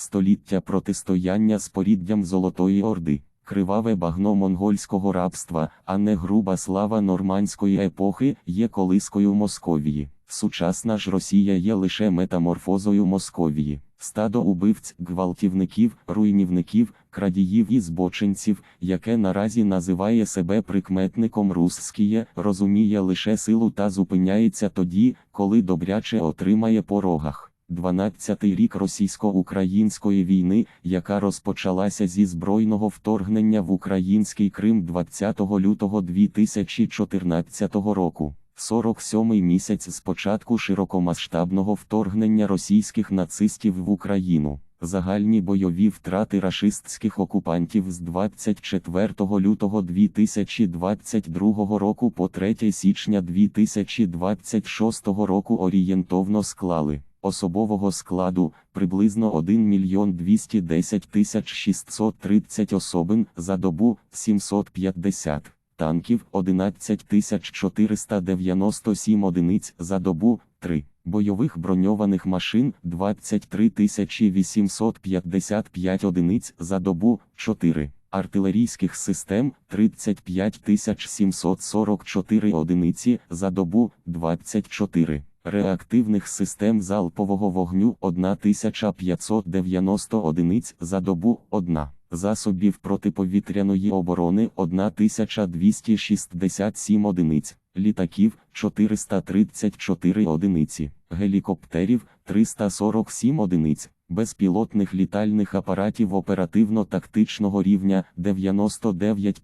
століття протистояння з поріддям Золотої Орди, криваве багно монгольського рабства, а не груба слава нормандської епохи, є колискою Московії. Сучасна ж Росія є лише метаморфозою Московії. Стадо убивць, гвалтівників, руйнівників, крадіїв і збочинців, яке наразі називає себе прикметником Русскіє, розуміє лише силу та зупиняється тоді, коли добряче отримає по рогах. 12-й рік російсько-української війни, яка розпочалася зі збройного вторгнення в український Крим 20 лютого 2014 року. 47-й місяць з початку широкомасштабного вторгнення російських нацистів в Україну. Загальні бойові втрати рашистських окупантів з 24 лютого 2022 року по 3 січня 2026 року орієнтовно склали особового складу приблизно 1 мільйон 210 тисяч 630 особин за добу 750 танків 11 тисяч 497 одиниць за добу 3. Бойових броньованих машин 23 тисячі 855 одиниць за добу 4. Артилерійських систем 35 тисяч 744 одиниці за добу 24. Реактивних систем залпового вогню 1590 одиниць за добу 1. Засобів протиповітряної оборони 1267 одиниць, літаків 434 одиниці, гелікоптерів 347 одиниць, безпілотних літальних апаратів оперативно-тактичного рівня 99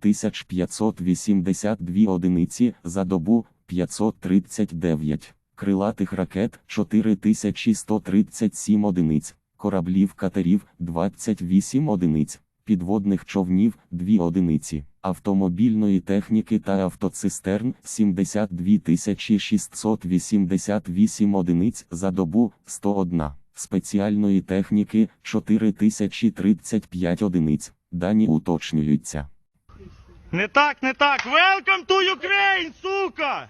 582 одиниці за добу 539, крилатих ракет 4137 одиниць, кораблів катерів 28 одиниць підводних човнів 2 одиниці, автомобільної техніки та автоцистерн 72 688 одиниць за добу 101, спеціальної техніки 4035 одиниць. Дані уточнюються. Не так, не так. Welcome to Ukraine, сука!